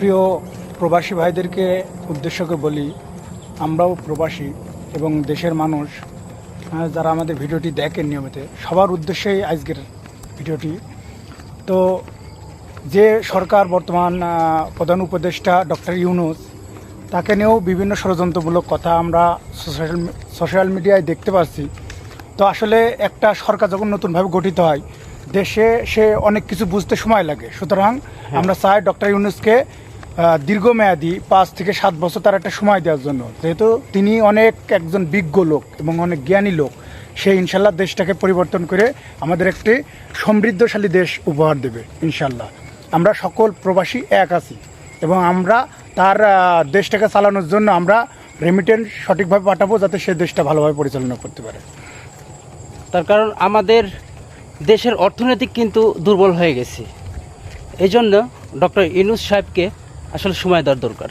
প্রিয় প্রবাসী ভাইদেরকে উদ্দেশ্য করে বলি আমরাও প্রবাসী এবং দেশের মানুষ যারা আমাদের ভিডিওটি দেখেন নিয়মিত সবার উদ্দেশ্যেই আজকের ভিডিওটি। তো যে সরকার বর্তমান প্রধান উপদেষ্টা ডক্টর ইউনুস তাকে নিয়েও বিভিন্ন ষড়যন্ত্রমূলক কথা আমরা সোশ্যাল সোশ্যাল মিডিয়ায় দেখতে পাচ্ছি। তো আসলে একটা সরকার যখন নতুনভাবে গঠিত হয় দেশে সে অনেক কিছু বুঝতে সময় লাগে। সুতরাং আমরা চাই ডক্টর ইউনুসকে দীর্ঘমেয়াদী পাঁচ থেকে সাত বছর তার একটা সময় দেওয়ার জন্য। যেহেতু তিনি অনেক একজন বিজ্ঞ লোক এবং অনেক জ্ঞানী লোক, সে ইনশাল্লাহ দেশটাকে পরিবর্তন করে আমাদের একটি সমৃদ্ধশালী দেশ উপহার দেবে, ইনশাল্লাহ। আমরা সকল প্রবাসী এক আছি এবং আমরা তার দেশটাকে চালানোর জন্য আমরা রেমিটেন্স সঠিকভাবে পাঠাবো যাতে সে দেশটা ভালোভাবে পরিচালনা করতে পারে। তার কারণ আমাদের দেশের অর্থনৈতিক কিন্তু দুর্বল হয়ে গেছে। এই জন্য ডক্টর ইনুস সাহেবকে আসলে সময় দেওয়ার দরকার।